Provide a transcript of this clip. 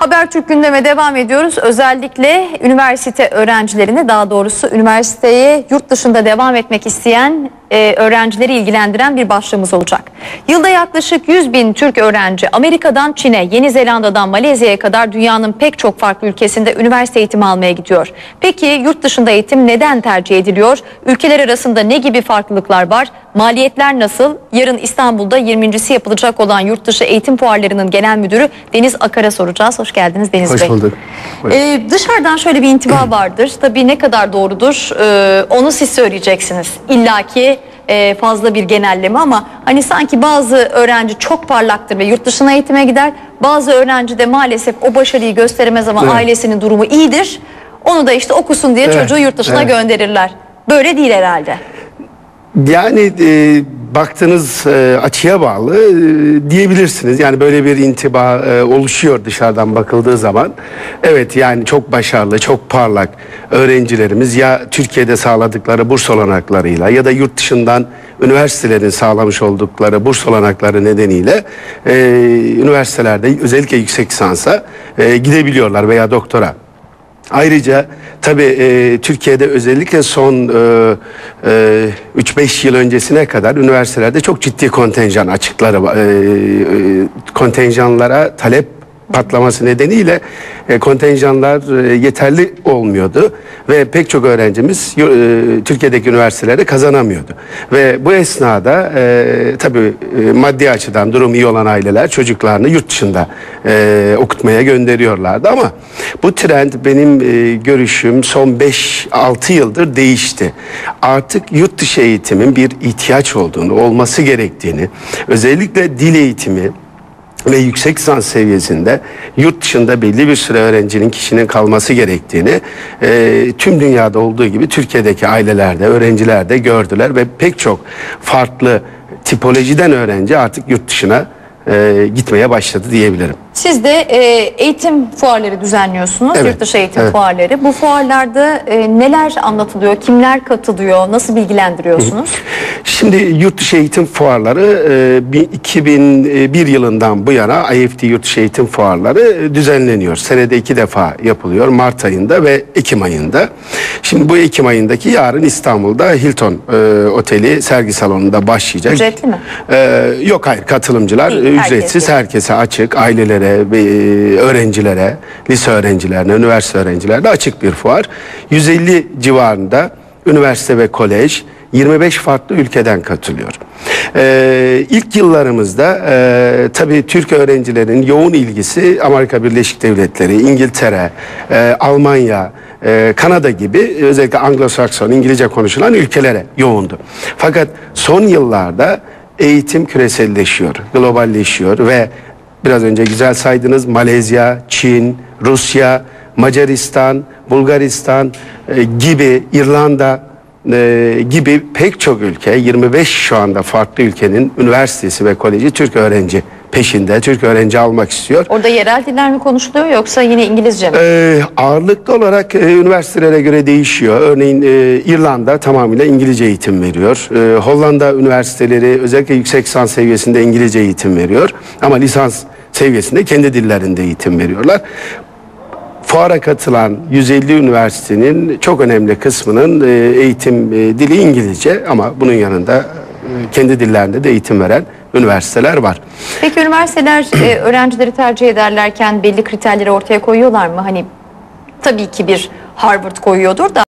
Habertürk gündeme devam ediyoruz. Özellikle üniversite öğrencilerini daha doğrusu üniversiteye yurt dışında devam etmek isteyen e, öğrencileri ilgilendiren bir başlığımız olacak. Yılda yaklaşık 100 bin Türk öğrenci Amerika'dan Çin'e, Yeni Zelanda'dan Malezya'ya kadar dünyanın pek çok farklı ülkesinde üniversite eğitimi almaya gidiyor. Peki yurt dışında eğitim neden tercih ediliyor? Ülkeler arasında ne gibi farklılıklar var? Maliyetler nasıl? Yarın İstanbul'da 20.si yapılacak olan yurt dışı eğitim fuarlarının genel müdürü Deniz Akar'a soracağız. Hoş geldiniz Deniz Hoş Bey. bulduk. Buyurun. Ee, dışarıdan şöyle bir intiba vardır. Tabii ne kadar doğrudur e, onu siz söyleyeceksiniz. İlla ki e, fazla bir genelleme ama hani sanki bazı öğrenci çok parlaktır ve yurt dışına eğitime gider. Bazı öğrenci de maalesef o başarıyı gösteremez ama Evet. ailesinin durumu iyidir. Onu da işte okusun diye Evet, çocuğu yurt dışına evet. gönderirler. Böyle değil herhalde. Yani e, baktığınız e, açıya bağlı e, diyebilirsiniz. Yani böyle bir intiba e, oluşuyor dışarıdan bakıldığı zaman. Evet yani çok başarılı, çok parlak öğrencilerimiz ya Türkiye'de sağladıkları burs olanaklarıyla ya da yurt dışından üniversitelerin sağlamış oldukları burs olanakları nedeniyle e, üniversitelerde özellikle yüksek lisansa e, gidebiliyorlar veya doktora. Ayrıca tabii e, Türkiye'de özellikle son e, e, 3-5 yıl öncesine kadar üniversitelerde çok ciddi kontenjan açıkları. E, e, kontenjanlara talep patlaması nedeniyle e, kontenjanlar e, yeterli olmuyordu ve pek çok öğrencimiz e, Türkiye'deki üniversitelerde kazanamıyordu. Ve bu esnada e, tabii e, maddi açıdan durum iyi olan aileler çocuklarını yurt dışında e, okutmaya gönderiyorlardı ama bu trend benim e, görüşüm son 5-6 yıldır değişti. Artık yurt dışı eğitimin bir ihtiyaç olduğunu, olması gerektiğini, özellikle dil eğitimi ve yüksek lisans seviyesinde yurt dışında belli bir süre öğrencinin kişinin kalması gerektiğini e, tüm dünyada olduğu gibi Türkiye'deki ailelerde, öğrencilerde gördüler ve pek çok farklı tipolojiden öğrenci artık yurt dışına e, gitmeye başladı diyebilirim. Siz de e, eğitim fuarları düzenliyorsunuz, Evet, yurt dışı eğitim evet. fuarları. Bu fuarlarda e, neler anlatılıyor, kimler katılıyor, nasıl bilgilendiriyorsunuz? Şimdi yurt dışı eğitim fuarları e, bir- 2001 yılından bu yana IFT yurt dışı eğitim fuarları e, düzenleniyor. Senede iki defa yapılıyor. Mart ayında ve Ekim ayında. Şimdi bu Ekim ayındaki yarın İstanbul'da Hilton e, Oteli sergi salonunda başlayacak. Ücretli mi? E, yok hayır katılımcılar Değil, e, ücretsiz herkese açık ailelere e, öğrencilere lise öğrencilerine üniversite öğrencilerine açık bir fuar 150 civarında üniversite ve kolej 25 farklı ülkeden katılıyor. Ee, ilk yıllarımızda e, tabii Türk öğrencilerin yoğun ilgisi Amerika Birleşik Devletleri, İngiltere, e, Almanya, e, Kanada gibi özellikle Anglo-Sakson, İngilizce konuşulan ülkelere yoğundu. Fakat son yıllarda eğitim küreselleşiyor, globalleşiyor ve biraz önce güzel saydınız. Malezya, Çin, Rusya, Macaristan, Bulgaristan e, gibi İrlanda e, gibi pek çok ülke 25 şu anda farklı ülkenin üniversitesi ve koleji Türk öğrenci peşinde. Türk öğrenci almak istiyor. Orada yerel diller mi konuşuluyor yoksa yine İngilizce mi? Ee, ağırlıklı olarak e, üniversitelere göre değişiyor. Örneğin e, İrlanda tamamıyla İngilizce eğitim veriyor. E, Hollanda üniversiteleri özellikle yüksek lisans seviyesinde İngilizce eğitim veriyor. Ama lisans seviyesinde kendi dillerinde eğitim veriyorlar. Fuara katılan 150 üniversitenin çok önemli kısmının e, eğitim e, dili İngilizce ama bunun yanında kendi dillerinde de eğitim veren üniversiteler var. Peki üniversiteler e, öğrencileri tercih ederlerken belli kriterleri ortaya koyuyorlar mı? Hani tabii ki bir Harvard koyuyordur da